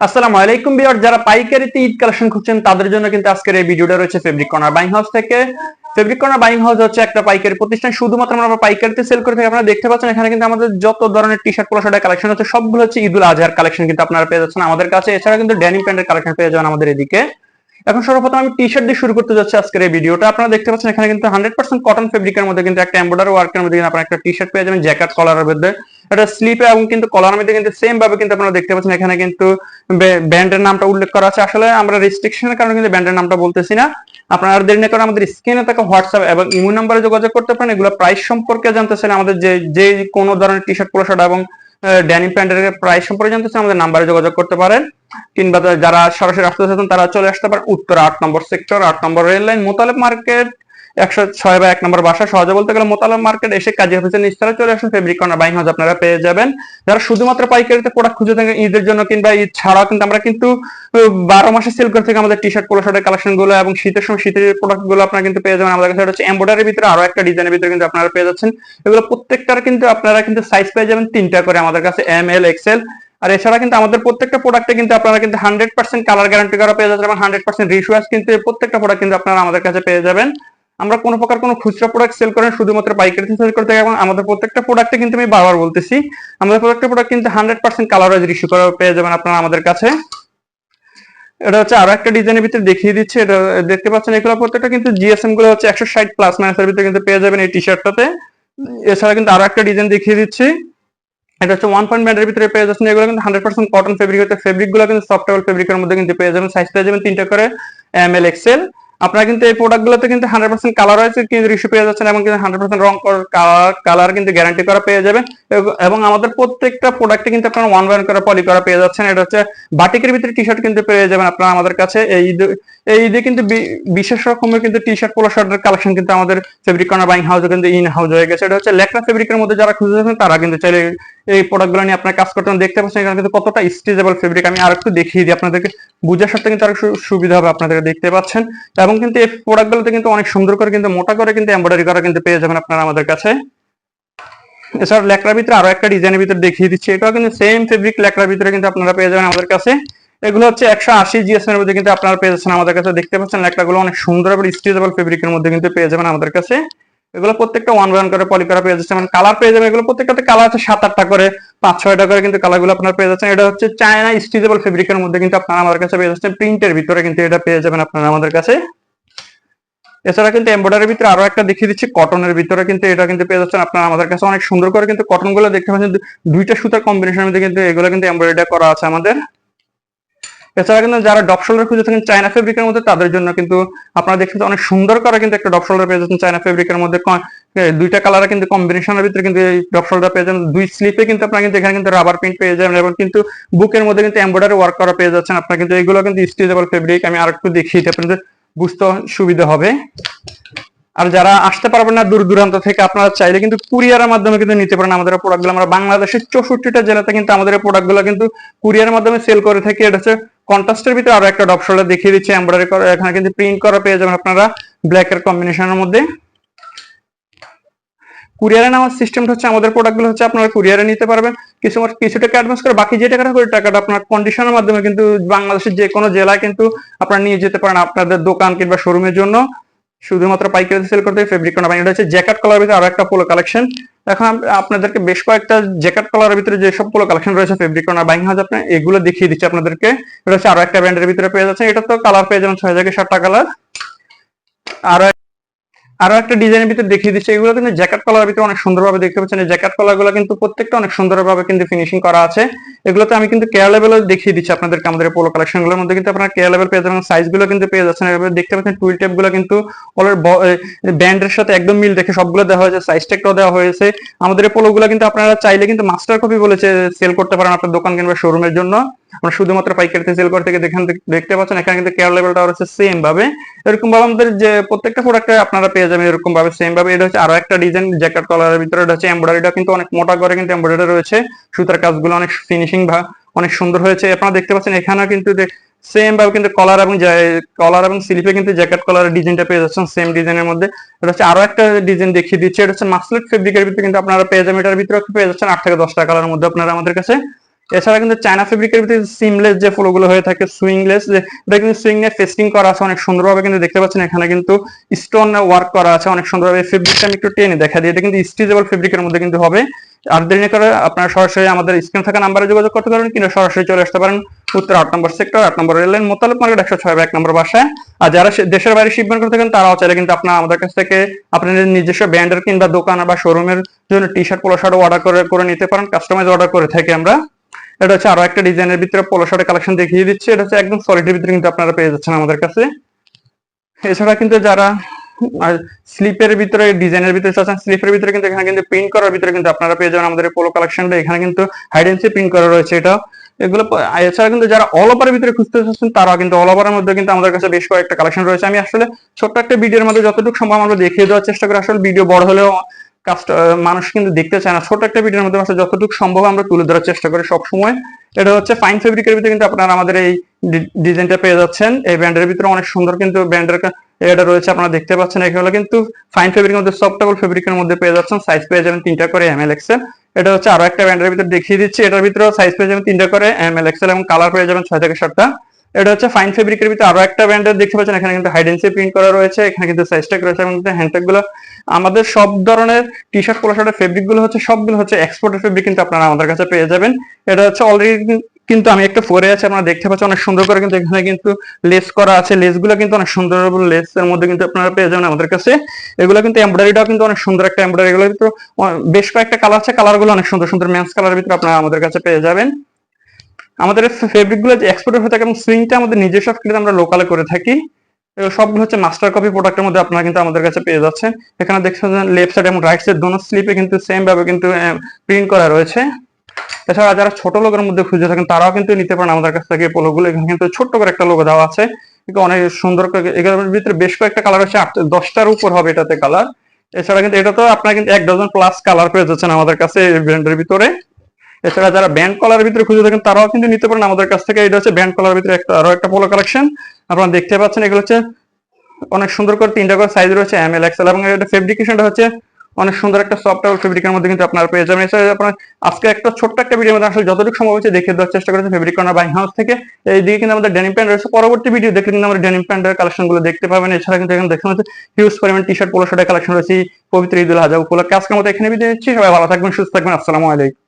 আসসালামু আলাইকুম বিয়ার যারা পাইকারিতে ঈদ কালেকশন খুঁজছেন, তাদের জন্য কিন্তু আজকের এই ভিডিওটা রয়েছে ফেব্রিক কর্নার বাইং হাউস থেকে। ফেব্রিক কর্নার বাইং হাউস হচ্ছে একটা পাইকারি প্রতিষ্ঠান, শুধুমাত্র আমরা পাইকারিতে সেল করে থাকি। আপনারা দেখতে পাচ্ছেন, এখানে কিন্তু আমাদের যত ধরনের টি শার্ট পোলো কালেকশন হচ্ছে সবগুলো হচ্ছে ঈদুল আজহার কালেকশন কিন্তু আপনারা পেয়ে যাচ্ছেন আমাদের কাছে। এছাড়া কিন্তু ড্যানিম প্যান্টের কালেকশন পেয়ে যাবেন আমাদের এদিকে। এখন সর্বপ্রথম আমি টি শার্ট দিয়ে শুরু করতে যাচ্ছি আজকের এই ভিডিওটা আপনারা দেখতে পাচ্ছেন এখানে কিন্তু হান্ড্রেড পার্সেন্ট কটন ফেব্রিকের মধ্যে কিন্তু একটা এম্বয়ডারি ওয়ার্কের মধ্যে কিন্তু আপনারা একটা টি শার্ট পেয়ে যাবেন জ্যাকেট কলারের মধ্যে। এটা স্লিপে এবং কিন্তু কলার মধ্যে কিন্তু সেম ভাবে কিন্তু আপনারা দেখতে পাচ্ছেন এখানে কিন্তু ব্যান্ডের নামটা উল্লেখ করা আছে। আসলে আমরা রেস্ট্রিকশনের কারণে কিন্তু ব্যান্ডের নামটা বলতেছি না। আপনারা দেরি না করে আমাদের স্ক্রিনে থাকা হোয়াটসঅ্যাপ এবং ইমো নাম্বারে যোগাযোগ করতে পারেন। এগুলো প্রাইস সম্পর্কে জানতে চাইলে আমাদের যে যে কোনো ধরনের টি শার্ট পোলো এবং ড্যানিম প্যান্টের প্রাইস সম্পর্কে জানতে চান আমাদের নাম্বারে যোগাযোগ করতে পারেন। কিংবা যারা সরাসরি আসতে চাচ্ছেন, তারা চলে আসতে পারেন উত্তর আট নম্বর সেক্টর, আট নম্বর রেল লাইন, মোতালেব মার্কেট, একশো ছয় বা এক নম্বর বাসা। সহজে বলতে গেলে মোতালাম মার্কেট এসে কাজী অফিসের নিচতলা চলে আসুন। ফেব্রিক কর্নার বাইং হাউস আপনারা পেয়ে যাবেন। যারা শুধুমাত্র পাইকারিতে প্রোডাক্ট খুঁজে থাকেন ঈদের জন্য কিংবা ঈদ ছাড়াও, কিন্তু আমরা কিন্তু বারো মাসে সেল করে থাকি আমাদের টি শার্ট পোলো শার্টের কালেকশনগুলো এবং শীতের সময় শীতের প্রোডাক্টগুলো আপনারা কিন্তু পেয়ে যাবেন। আমাদের কাছে হচ্ছে এম্বয়ডারির ভিতরে আরও একটা ডিজাইনের ভিতরে কিন্তু আপনারা পেয়ে যাচ্ছেন। এগুলো প্রত্যেকটার কিন্তু আপনারা কিন্তু সাইজ পেয়ে যাবেন তিনটা করে। আমাদের কাছে এম এল এক্সেল আর এছাড়া কিন্তু আমাদের প্রত্যেকটা প্রোডাক্টে কিন্তু আপনারা কিন্তু হান্ড্রেড পার্সেন্ট কালার গ্যারান্টি করা পেয়ে যাচ্ছেন এবং হান্ড্রেড পার্সেন্ট রিসুয়াস কিন্তু প্রত্যেকটা প্রোডাক্ট কিন্তু আপনারা আমাদের কাছে পেয়ে যাবেন। আমরা কোনো প্রকার কোনো খুচরা প্রোডাক্ট সেল করেন শুধুমাত্র পাইকারি সেল করতে এবং আমাদের প্রত্যেকটা প্রোডাক্টে কিন্তু আমি বারবার বলতেছি, আমাদের প্রত্যেকটা প্রোডাক্ট কিন্তু হান্ড্রেড পার্সেন্ট কালার ওয়াইজ রিস্যু করা পেয়ে যাবেন আপনারা আমাদের কাছে। এটা হচ্ছে আরও একটা ডিজাইনের ভিতরে দেখিয়ে দিচ্ছে, এটা দেখতে পাচ্ছেন এগুলো প্রত্যেকটা কিন্তু জিএসএমগুলো হচ্ছে একশো ষাট প্লাস মাইনাসের ভিতরে কিন্তু পেয়ে যাবেন এই টি শার্টটাতে এছাড়া কিন্তু আরও একটা ডিজাইন দেখিয়ে দিচ্ছি। এটা হচ্ছে ওয়ান পয়েন্ট ব্যান্ডের ভিতরে পেয়ে যাচ্ছেন। এগুলো কিন্তু হান্ড্রেড পার্সেন্ট কটন ফেব্রিক হচ্ছে ফেব্রিকগুলো কিন্তু সফটওয়্যার ফেব্রিকের মধ্যে কিন্তু পেয়ে যাবেন। সাইজ পেয়ে যাবেন তিনটা করে, এম, এল এক্সেল আপনারা কিন্তু এই প্রোডাক্ট গুলোতে কিন্তু হান্ড্রেড পার্সেন্ট কালার আছে কিন্তু রিস্যু পেয়ে যাচ্ছেন এবং কিন্তু হান্ড্রেড পার্সেন্ট রং কালার কালার কিন্তু গ্যারান্টি করা পেয়ে যাবেন। এবং আমাদের প্রত্যেকটা প্রোডাক্টে কিন্তু আপনারা ওয়ান ওয়ান করে পলি করা পেয়ে যাচ্ছেন। এটা হচ্ছে বাটিকের ভিতরে টি শার্ট কিন্তু পেয়ে যাবেন আপনারা আমাদের কাছে। এই এই ঈদে কিন্তু বিশেষ রকমের কিন্তু টি শার্ট পোলো শার্টের কালেকশন কিন্তু আমাদের ফেব্রিক কর্নার বাইং হাউসে কিন্তু ইন হাউস হয়ে গেছে। এটা হচ্ছে লেকরা ফেব্রিকের মধ্যে যারা খুঁজে তারা কিন্তু চাইলে এই প্রোডাক্টগুলো নিয়ে আপনার কাজ করতে দেখতে পাচ্ছেন এখানে কিন্তু কতটা স্ট্রেচেবল ফেব্রিক আমি আর একটু দেখিয়ে দিই আপনাদেরকে। বুঝার সাথে কিন্তু আরও সুবিধা হবে আপনাদের দেখতে পাচ্ছেন। এবং কিন্তু এই প্রোডাক্টগুলোতে কিন্তু অনেক সুন্দর করে কিন্তু মোটা করে কিন্তু এমব্রয়ডারি করা কিন্তু পেয়ে যাবেন আপনারা আমাদের কাছে। এছাড়া লেকড়ার ভিতরে আরও একটা ডিজাইনের ভিতরে দেখিয়ে দিচ্ছি। এটাও কিন্তু সেম ফেব্রিক লেকড়ার ভিতরে কিন্তু আপনারা পেয়ে যাবেন আমাদের কাছে। এগুলো হচ্ছে একশো আশি জিএস এর মধ্যে কিন্তু আপনারা পেয়ে যাচ্ছেন আমাদের কাছে। দেখতে পাচ্ছেন লেকড়াগুলো অনেক সুন্দর এবং স্ট্রেচেবল ফেব্রিকের মধ্যে কিন্তু পেয়ে যাবেন আমাদের কাছে। এগুলো প্রত্যেকটা ওয়ান ওয়ান করে পলি পেয়ে যাচ্ছে মানে কালার পেয়ে যাবেন, এগুলো প্রত্যেকটাতে কালার আছে সাত আটটা করে পাঁচ ছয়টা করে কিন্তু কালারগুলো আপনারা পেয়ে যাচ্ছেন। এটা হচ্ছে চায়না স্টিচেবল ফেব্রিকের মধ্যে কিন্তু আপনারা আমাদের কাছে পেয়ে যাচ্ছেন। প্রিন্টের ভিতরে কিন্তু এটা পেয়ে যাবেন আপনারা আমাদের কাছে। এছাড়া কিন্তু এমব্রয়ডারির ভিতরে আরও একটা দেখিয়ে দিচ্ছি কটনের ভিতরে কিন্তু এটা কিন্তু পেয়ে যাচ্ছেন আপনারা আমাদের কাছে। অনেক সুন্দর করে কিন্তু কটনগুলো দেখতে পাচ্ছেন দুইটা সুতার কম্বিনেশনের মধ্যে কিন্তু এগুলো কিন্তু এমব্রয়ডারি করা আছে আমাদের। এছাড়া কিন্তু যারা ডপ শোল্ডার খুঁজে থাকেন চায়না ফেব্রিকের মধ্যে, তাদের জন্য কিন্তু আপনারা দেখছেন অনেক সুন্দর করে কিন্তু একটা ডপ শোল্ডার পেয়ে যাচ্ছেন চায়না ফেব্রিকের মধ্যে। দুইটা কালার কিন্তু কম্বিনেশনের ভিতরে কিন্তু এই ডপ শোল্ডার পেয়ে যাবেন দুই স্লিপে কিন্তু আপনারা কিন্তু এখানে কিন্তু রাবার প্রিন্ট পেয়ে যাবেন এবং কিন্তু বুকের মধ্যে কিন্তু এমব্রয়ডারি ওয়ার্ক করা পেয়ে যাচ্ছেন। আপনারা কিন্তু এইগুলো কিন্তু স্টিচেবল ফেব্রিক আমি আর একটু দেখিয়ে দিই, আপনাদের বুঝতে সুবিধা হবে। আর যারা আসতে পারবেন না দূর দূরান্ত থেকে, আপনারা চাইলে কিন্তু কুরিয়ারের মাধ্যমে কিন্তু নিতে পারেন আমাদের প্রোডাক্টগুলো আমরা বাংলাদেশের চৌষট্টিটা জেলাতে কিন্তু আমাদের প্রোডাক্টগুলো কিন্তু কুরিয়ারের মাধ্যমে সেল করে থাকি। এটা হচ্ছে কন্ট্রাস্টের ভিতরে আরও একটা ডপশনটা দেখিয়ে দিচ্ছি এমব্রয়ডারি করা। এখানে কিন্তু প্রিন্ট করা পেয়ে যাবেন আপনারা ব্ল্যাক এর কম্বিনেশনের মধ্যে। কুরিয়ারে নেওয়ার সিস্টেমটা হচ্ছে আমাদের প্রোডাক্টগুলো হচ্ছে আপনারা কুরিয়ারে নিতে পারবেন। কিছু কিছু টাকা অ্যাডভান্স করে বাকি যে টাকাটা করে টাকাটা আপনার কন্ডিশনের মাধ্যমে কিন্তু বাংলাদেশের যে কোনো জেলায় কিন্তু আপনারা নিয়ে যেতে পারেন আপনাদের দোকান কিংবা শোরুমের জন্য। শুধুমাত্র পাইকারি সেল করতে ফেব্রিক কোনো বাইন্ডার হচ্ছে জ্যাকেট কালার ভিতরে আরও একটা পোলো কালেকশন এখন আপনাদেরকে বেশ কয়েকটা জ্যাকেট কালারের ভিতরে যে সব পোলো কালেকশন রয়েছে ফেব্রিক কোনার বাইং হাজ আপনি এগুলো দেখিয়ে দিচ্ছি আপনাদেরকে। এটা হচ্ছে আরও একটা ব্র্যান্ডের ভিতরে পেয়ে যাচ্ছে এটা তো কালার পেয়ে যাবেন ছয় থেকে সাতটা কালার আরও আরও একটা ডিজাইনের ভিতরে দেখিয়ে দিচ্ছি, এগুলো কিন্তু জ্যাকেট কলার ভিতরে অনেক সুন্দরভাবে দেখতে পাচ্ছেন। জ্যাকেট কলারগুলো কিন্তু প্রত্যেকটা অনেক সুন্দরভাবে কিন্তু ফিনিশিং করা আছে। এগুলোতে আমি কিন্তু কেয়ার লেভেল দেখিয়ে দিচ্ছি আপনাদেরকে আমাদের পোলো কালেকশনগুলোর মধ্যে। কিন্তু আপনারা কেয়ার লেভেল পেয়ে যাবেন সাইজগুলো কিন্তু পেয়ে যাচ্ছেন। দেখতে পাচ্ছেন টুইল টেপগুলো কিন্তু ব্যান্ডের সাথে একদম মিল দেখে সবগুলো দেওয়া হয়েছে সাইজ টেকটাও দেওয়া হয়েছে। আমাদের এই পোলো গুলো কিন্তু আপনারা চাইলে কিন্তু মাস্টার কপি বলেছে সেল করতে পারেন আপনার দোকান কিংবা শোরুমের জন্য। আমরা শুধুমাত্র পাইকারিতে সেল করতে থেকে দেখেন দেখতে পাচ্ছেন, এখানে কিন্তু কেয়ার লেভেলটা হচ্ছে সেম ভাবে। এরকম ভাবে আমাদের যে প্রত্যেকটা প্রোডাক্টে আপনারা পেয়ে যাবেন এরকম ভাবে সেম ভাবে। এটা হচ্ছে আরও একটা ডিজাইন জ্যাকেট কলারের ভিতরে, এটা হচ্ছে এমব্রয়ডারিটা কিন্তু অনেক মোটা করে কিন্তু এমব্রয়ডারি রয়েছে। সুতার কাজগুলো অনেক ফিনিশিং বা অনেক সুন্দর হয়েছে। আপনারা দেখতে পাচ্ছেন এখানেও কিন্তু সেম ভাবে কিন্তু কলার এবং কলার এবং স্লিপে কিন্তু জ্যাকেট কলারের ডিজাইনটা পেয়ে যাচ্ছেন সেম ডিজাইনের মধ্যে। এটা হচ্ছে আরও একটা ডিজাইন দেখিয়ে দিচ্ছে। এটা হচ্ছে মাসলেট ফেব্রিকের ভিতরে কিন্তু আপনারা পেয়ে যাবেন। এটার ভিতরে পেয়ে যাচ্ছেন আট থেকে দশটা কালারের মধ্যে আপনারা আমাদের কাছে এছাড়া কিন্তু চায়না ফেব্রিকের ভিতরে সিমলেস যে ফুলগুলো হয়ে থাকে সুইংলেস যে এটা কিন্তু সুইং এ ফেস্টিং করা আছে, অনেক সুন্দরভাবে কিন্তু দেখতে পাচ্ছেন। এখানে কিন্তু স্টোন ওয়ার্ক করা আছে, অনেক সুন্দরভাবে। ফেব্রিকটা আমি একটু টেনে দেখা দিই, এটা কিন্তু স্টিচেবল ফেব্রিকের মধ্যে কিন্তু হবে। আর দেরি করে আপনারা সরাসরি আমাদের স্ক্রিন থাকা নাম্বারে যোগাযোগ করতে পারেন, কিংবা সরাসরি চলে আসতে পারেন উত্তর আট নম্বর সেক্টর আট নম্বর রেল লাইন মোতালেব মার্কেট একশো ছয় এক নম্বর বাসায় আর যারা দেশের বাইরে শিপমেন্ট করে থাকেন, তারাও চাইলে কিন্তু আপনারা আমাদের কাছ থেকে আপনাদের নিজস্ব ব্র্যান্ডের কিংবা দোকান বা শোরুমের জন্য T shirt polo shirt order করে করে নিতে পারেন কাস্টমাইজ অর্ডার করে থাকি আমরা। এটা হচ্ছে আরও একটা ডিজাইনের ভিতরে পোলো শার্টের কালেকশন দেখিয়ে দিচ্ছি। এটা হচ্ছে একদম সলিডের ভিতরে কিন্তু আপনারা পেয়ে যাচ্ছেন আমাদের কাছে। এছাড়া কিন্তু যারা স্লিপের ভিতরে ডিজাইনের ভিতরে চাচ্ছেন স্লিপের ভিতরে কিন্তু এখানে কিন্তু প্রিন্ট করার ভিতরে কিন্তু আপনারা পেয়ে যাবেন আমাদের পোলো কালেকশনটা এখানে কিন্তু হাইডেন্সি প্রিন্ট করা রয়েছে এটা। এগুলো এছাড়া কিন্তু যারা অল ওভারের ভিতরে খুঁজতে চাচ্ছেন তারা কিন্তু অল ওভারের মধ্যে কিন্তু আমাদের কাছে বেশ কয়েকটা কালেকশন রয়েছে। আমি আসলে ছোট্ট একটা ভিডিওর মধ্যে যতটুকু সম্ভব আমরা দেখিয়ে দেওয়ার চেষ্টা করি। আসলে ভিডিও বড় হলেও কাস্ট মানুষ কিন্তু দেখতে চায় না। ছোট একটা ভিডিওর মধ্যে আসলে যতটুকু সম্ভব আমরা তুলে ধরার চেষ্টা করি সব সময় এটা হচ্ছে ফাইন ফেব্রিকের ভিতরে কিন্তু আপনারা আমাদের এই ডিজাইনটা পেয়ে যাচ্ছেন। এই ব্যান্ডের ভিতরে অনেক সুন্দর কিন্তু ব্যান্ডের এটা রয়েছে, আপনারা দেখতে পাচ্ছেন। এগুলো কিন্তু ফাইন ফেব্রিকের মধ্যে সফট সফটেবল ফেব্রিকের মধ্যে পেয়ে যাচ্ছেন। সাইজ পেয়ে যাবেন তিনটা করে এম এল এক্সেল এটা হচ্ছে আরও একটা ব্যান্ডের ভিতরে দেখিয়ে দিচ্ছি। এটার ভিতরে সাইজ পেয়ে যাবেন তিনটা করে এম এল এক্সেল এবং কালার পেয়ে যাবেন ছয় থেকে সাতটা। এটা হচ্ছে ফাইন ফেব্রিকের ভিতরে আরও একটা ব্যান্ডের দেখতে পাচ্ছেন, এখানে কিন্তু হাইডেন্সি প্রিন্ট করা রয়েছে, এখানে কিন্তু সাইজ ট্যাগ রয়েছে এবং হ্যান্ডট্যাগগুলো। আমাদের সব ধরনের টি শার্ট পোলো শার্টের ফেব্রিকগুলো হচ্ছে, সবগুলো হচ্ছে এক্সপোর্টের ফেব্রিক কিন্তু আপনারা আমাদের কাছে পেয়ে যাবেন। এটা হচ্ছে অলরেডি কিন্তু আমি একটা পরে আছে, আপনারা দেখতে পাচ্ছেন অনেক সুন্দর করে কিন্তু এখানে কিন্তু লেস করা আছে। লেসগুলো কিন্তু অনেক সুন্দর লেস এর মধ্যে কিন্তু আপনারা পেয়ে যাবেন আমাদের কাছে। এগুলো কিন্তু এমব্রয়ডারিটাও কিন্তু অনেক সুন্দর একটা এমব্রয়ডারি এগুলো কিন্তু বেশ কয়েকটা কালার আছে কালারগুলো অনেক সুন্দর সুন্দর ম্যান্স কালারের ভিতরে আপনারা আমাদের কাছে পেয়ে যাবেন। আমাদের ফেব্রিকগুলো যে এক্সপোর্ট হয়ে থাকে এবং সুইংটা আমাদের নিজস্ব ফ্যাক্টরিতে আমরা লোকালে করে থাকি। সবগুলো হচ্ছে মাস্টার কপি প্রোডাক্টের মধ্যে আপনারা কিন্তু আমাদের কাছে পেয়ে যাচ্ছেন। এখানে দেখছেন লেফট সাইড এবং রাইট সাইড দোনো স্লিপে কিন্তু সেম ভাবে কিন্তু প্রিন্ট করা রয়েছে। এছাড়া যারা ছোট লোকের মধ্যে খুঁজে থাকেন, তারাও কিন্তু নিতে পারেন আমাদের কাছ থেকে পোলো গুলো। এখানে কিন্তু ছোট্ট করে একটা লোগো দেওয়া আছে। কিন্তু অনেক সুন্দর এগুলোর ভিতরে বেশ কয়েকটা কালার আছে, আট, দশটার উপর হবে এটাতে কালার এছাড়া কিন্তু এটা তো আপনারা কিন্তু এক ডজন প্লাস কালার পেয়ে যাচ্ছেন আমাদের কাছে ব্র্যান্ডের ভিতরে। এছাড়া যারা ব্যান্ড কলার ভিতরে খুঁজে থাকেন, তারাও কিন্তু নিতে পারেন। আমাদের কাছ থেকে এটা হচ্ছে ব্যান্ড কলার ভিতরে একটা আরও একটা পোলো কালেকশন আপনারা দেখতে পাচ্ছেন, এগুলো হচ্ছে অনেক সুন্দর করে তিনটা করে সাইজ রয়েছে এম এল এক্সেল এবং এটা ফেব্রিকেশনটা হচ্ছে অনেক সুন্দর একটা সফট ফেব্রিকের মধ্যে কিন্তু আপনারা পেয়ে যাবেন। এছাড়া আপনার আজকে একটা ছোট্ট একটা ভিডিওর মধ্যে আসলে যতটুকু সম্ভব হচ্ছে দেখে দেওয়ার চেষ্টা করেছে ফেব্রিক কর্নার বাইং হাউস থেকে। এইদিকে কিন্তু আমাদের ডেনিম প্যান্ট রয়েছে। পরবর্তী ভিডিও দেখলে কিন্তু আমাদের ডেনিম প্যান্টের কালেকশনগুলো দেখতে পাবেন। এছাড়া কিন্তু এখানে দেখতে পাচ্ছেন হিউজ পরিমাণ টি শার্ট পোলো শার্টের কালেকশন রয়েছে। পবিত্র ঈদুল আজহা উপলক্ষে। আজকের মতো এখানে বিদায় নিচ্ছি। সবাই ভালো থাকবেন, সুস্থ থাকবেন। আসসালামু আলাইকুম।